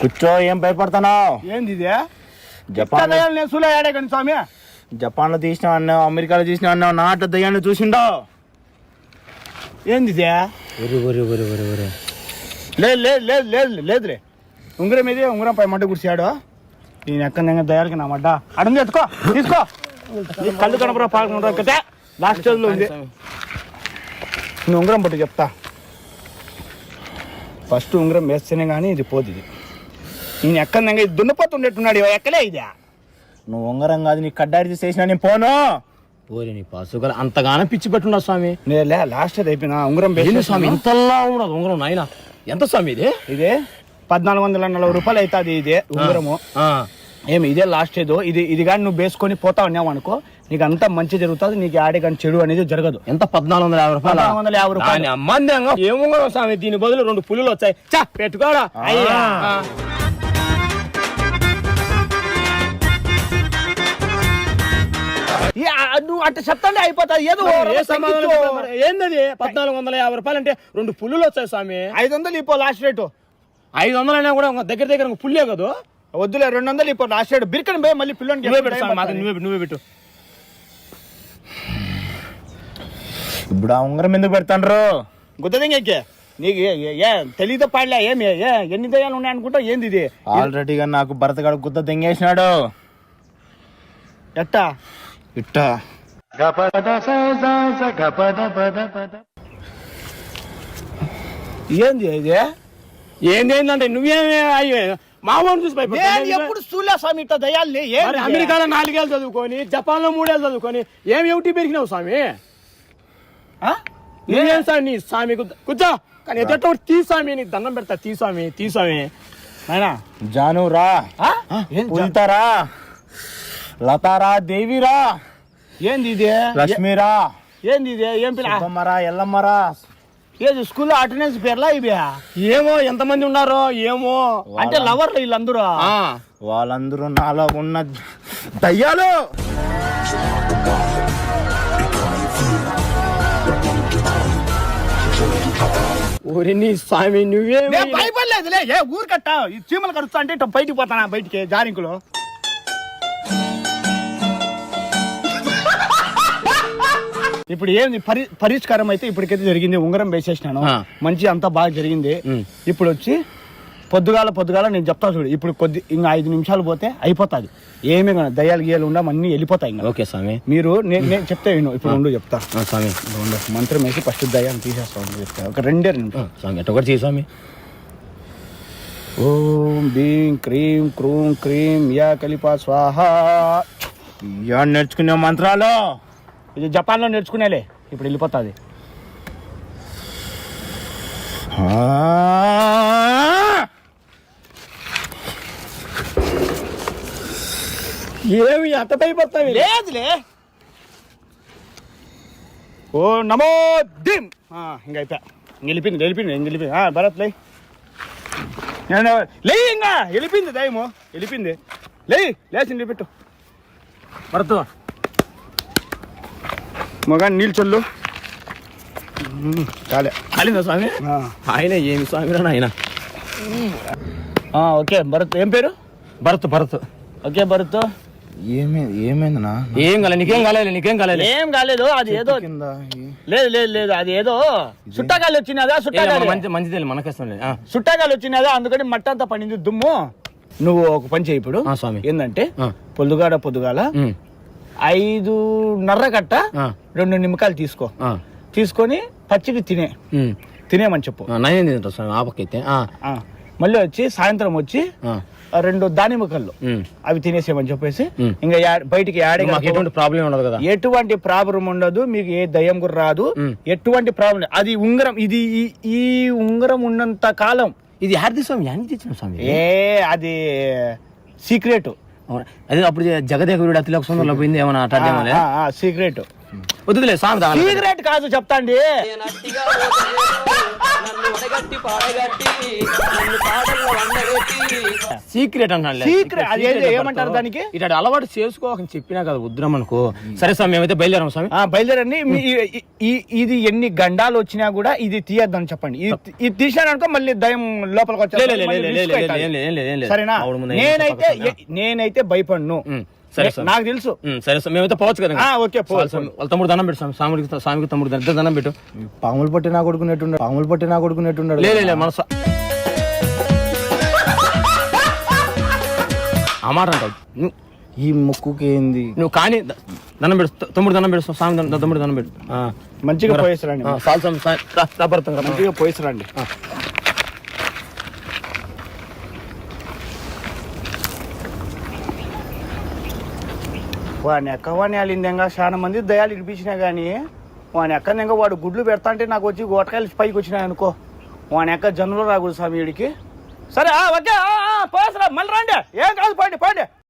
కూర్చో ఏం భయపడుతున్నావు? ఏంది ఇది? జపాన్ నేను కానీ స్వామి. జపాన్లో తీసిన అన్నావు అమెరికాలో తీసిన అన్నావు నాట దయ్యాన్ని చూసిండో ఏంది ఇది ఒరి ఒరి ఒరి ఒరి ఒరి. లేదు లేదు లేదు లేదు లేదులే. ఉంగరం ఇది ఉంగరం పై మడ్డ కుర్చాడు నేను ఎక్కడ దయాలకి నా మడ్డ. అడుగు ఎత్తుకో తీసుకో. నీ కళ్ళు పాల్గొనరా కదే లాస్ట్ ఉంది. నేను ఉంగరం పట్టు చెప్తా. ఫస్ట్ ఉంగరం వేస్తేనే కానీ ఇది పోదు ఇది. నేను ఎక్కడ ఇది దున్నపోతుండేట్టున్నాడు ఇవ ఎక్కలే ఇది? నువ్వు ఉంగరం కాదు నీ కడ్డారి చేసిన నేను పోను. ఓరి నీ పాసుగల అంతగానో పిచ్చి పెట్టున్నా స్వామి. నేను లే లాస్ట్ అది అయిపోయినా ఉంగరం వేసేసాను. స్వామి ఇంతలా ఉన్నది ఉంగరం నాయన? ఎంత స్వామి ఇది? ఇదే పద్నాలుగు వందల నలభై రూపాయలు అవుతుంది ఇదే ఉంగరము. ఆ, ఏమి ఇదే లాస్ట్ ఏదో. ఇది ఇది కానీ నువ్వు వేసుకొని పోతా ఉన్నావు అనుకో నీకు అంతా మంచి జరుగుతుంది నీకు ఆడే కానీ చెడు అనేది జరగదు. ఎంత? పద్నాలుగు వందల యాభై రూపాయలు? వందల యాభై రూపాయలు. అమ్మందంగా ఏం ఉంగరం స్వామి దీని బదులు రెండు పులులు వచ్చాయి. చా పెట్టుకోడా అయ్యా. నువ్వు అట్ట చెప్తాంటే అయిపోతుంది ఏదో ఓ ఏ రవ్వ సమాధానం తగ్గించు. చెప్పాలి మరి? ఏందది? పద్నాలుగు వందల యాభై రూపాయలు అంటే రెండు పుల్లులు వచ్చాయి స్వామి. ఐదు వందలు ఇపో లాస్ట్ రేటు ఐదు వందలు అయినా కూడా దగ్గర దగ్గర పుల్లే కదా? వద్దులే రెండు వందలు ఇపో లాస్ట్ రేటు బిరికని పోయి మళ్ళీ పిల్లని నువ్వే పెట్టు మాకు నువ్వే పెట్టు, నువ్వే పెట్టు. ఇప్పుడు ఆ ఉంగరం ఎందుకు పెడతాండ్రు? గుద్దదింగే నీకు ఏ- ఏ- ఏ తెలియదో పాడలే ఏమి ఏ ఎన్ని దయ్యాలు ఉన్నాయి అనుకుంటా ఏంది ఇది? ఆల్రెడీగా నాకు భరతగాడు గుద్ద దెంగేసినాడు. ఎట్టా? ఇట్టా. ఏంది ఇది? ఏంది ఏంటంటే నువ్వేమి అయ్యే? మామూలు చూసి నేను. ఎప్పుడు చూలే స్వామి ఏంది ఇది? అమెరికాలో నాలుగేళ్ళు చదువుకొని జపాన్లో మూడేళ్ళు చదువుకొని ఏమి ఏమిటి పెరిగినావు స్వామి? ఆ? నువ్వేం స్వామి నీ స్వామి కూర్చో- కానీ ఎట్ట తీ స్వామి నీకు దండం పెడతా తీ స్వామి తీ స్వామి. నాయనా. జాను రా. ఆ? జా- లతారా దేవిరా ఏంది ఇది? లక్ష్మీరా ఏంది ఇది? ఏం పిల్ల? సుబ్బమ్మరా ఎల్లమ్మరా ఏది స్కూల్లో అటెండెన్స్ పేర్లా ఇవి? ఏమో ఎంతమంది ఉన్నారో ఏమో. అంటే లవర్లు వీళ్ళందరూ? ఆ, వాళ్ళందరూ నాలో ఉన్న దయ్యాలు. ఊరి నీ స్వామి నువ్వేమి? నేను భయపడలేదులే. ఏ ఊరు కట్ట ఈ చీమలు కడుస్తా అంటే బయటికి పోతానా బయటికి? జారింకులు? ఇప్పుడు ఏంది పరి పరిష్కారం అయితే ఇప్పటికైతే జరిగింది. ఉంగరం వేసేసినాను. మంచి అంతా బాగా జరిగింది. ఇప్పుడు వచ్చి పొద్దుగాల పొద్దుగాల నేను చెప్తా చూడు. ఇప్పుడు కొద్ది ఇంకా ఐదు నిమిషాలు పోతే అయిపోతుంది. ఏమీ కానీ దయ్యాలు గీయాలు ఉండ అన్నీ వెళ్ళిపోతాయి ఇంకా. ఓకే స్వామి. మీరు నేను నేను చెప్తే విను. ఇప్పుడు ఉండు చెప్తా. స్వామి. ఉండు. మంత్రం వేసి ఫస్ట్ దయ్యాన్ని తీసేస్తా ఉండు చెప్తా. ఒక రెండే రెండు స్వామి. ఎట్ట ఒకటి స్వామి. ఓం భీం క్రీం క్రూం క్రీం యా కలిపా స్వాహ. ఇవాళ నేర్చుకునే మంత్రాలు. ఇది జపాన్లో నేర్చుకునేలే ఇప్పుడు వెళ్ళిపోతుంది. ఏమి ఎంత భయపడతావు లేదులే. ఓ నమో దిం ఇంకా అయిపోయా. గెలిపింది గెలిపింది ఇంక గెలిపింది. భరత్ లే. నేను లే ఇంకా! గెలిపింది దయము. గెలిపింది. లే లేచి పెట్టు భరత్. మగ నీళ్ళు చల్లు. చాలే కాలిందా స్వామి. ఆయన ఏమి స్వామి రా ఆయన ఆ, ఓకే భరత్ ఏం పేరు? భరత్ భరత్. ఓకే భరత్. ఏమైంది ఏమైందినా ఏం కాలే నీకేం కాలేదు నీకేం కాలేదు. ఏం కాలేదు అది ఏదో లేదు లేదు లేదు అది ఏదో సుట్టగాలి వచ్చినదా సుట్టగాలి? మంచి మంచిది మనకేస్తుంది ఆ, సుట్టగాలి వచ్చినదా అందుకని మట్టి అంతా పడింది దుమ్ము. నువ్వు ఒక పని చేయి ఇప్పుడు. ఆ, స్వామి. ఏంటంటే. పొద్దుగాడ పొద్దుగాల ఉమ్, ఐదు నర్ర కట్ట రెండు నిమ్మకాయలు తీసుకో తీసుకొని పచ్చికి తినే. తినేమని చెప్పు నయం తింటా స్వామి ఆ పక్కైతే ఆ, ఆ. మళ్ళీ వచ్చి సాయంత్రం వచ్చి రెండు దానిమ్మ కళ్ళు ఉమ్. అవి తినేసేయమని చెప్పేసి. ఇంకా బయటికి యాడే ఎటువంటి ప్రాబ్లం ఉండదు కదా ఎటువంటి ప్రాబ్లం ఉండదు మీకు ఏ దయ్యం కూడా రాదు. ఎటువంటి ప్రాబ్లం అది ఉంగరం ఇది ఈ- ఈ ఉంగరం ఉన్నంత కాలం ఇది హార్ది స్వామి? ఏ అది సీక్రెట్? అదే అప్పుడు జగదేక వీడు అతిలోక సుందరంలో పోయింది ఏమన్నా అట్లా సీక్రెట్ వద్దులే తాగలేదు. సీక్రెట్ కాదు చెప్తాండి. నట్టిగా నన్ను ఒడగట్టి పాడగట్టి నన్ను పాటల్లో వండగట్టి సీక్రెట్ అన్నాడు సీక్రెట్ అది ఏమంటారు దానికి? ఇటు అలవాటు చేసుకోకని చెప్పినా కదా వద్దురం అనుకో. సరే స్వామి మేమైతే బయలుదేరాం స్వామి. ఆ బయలుదేరండి. ఇది ఎన్ని గండాలు వచ్చినా కూడా ఇది తీయద్దని చెప్పండి. ఇది- ఇది తీసాననుకో మళ్ళీ దయం లోపలికి ఏం నేనైతే నేనైతే భయపడను. సరే స్వామి. నాకు తెలుసు. సరే స్వామి మేమైతే పోవచ్చు కదా ఓకే. వాళ్ళ తమ్ముడు దండం పెట్టు స్వామి స్వామికి స్వామికి తమ్ముడు ఇద్దరు దండం పెట్టు. పాములు పట్టి నా కొడుకునేట్టున్నాడు పాములు పట్టి నా కొడుకునేట్టున్నాడు లే లే, లే మన ఆ మాట అంటావు ఈ ముక్కుకి ఏంది? నువ్వు కానీ దండం త- తమ్ముడు దండం స్వామి దండం- తమ్ముడు దండం పెట్టు. ఆ. మంచిగా పోయేసరండి రా. మంచిగా పోయేసరండి వాని అక్క వాని అలిందంగా చాలా మంది దయాలు ఇడిపించినా కానీ వాని అక్క వాడు గుడ్లు పెడతా అంటే నాకు వచ్చి గోటకాయలు పైకి వచ్చినాయి అనుకో. వాని అక్క జన్మలో రాకూడదు స్వామి వీడికి. సరే ఓకే ఓకే పోయేసరా మళ్ళీ రండి. ఏం కాదు పోండి పోండి.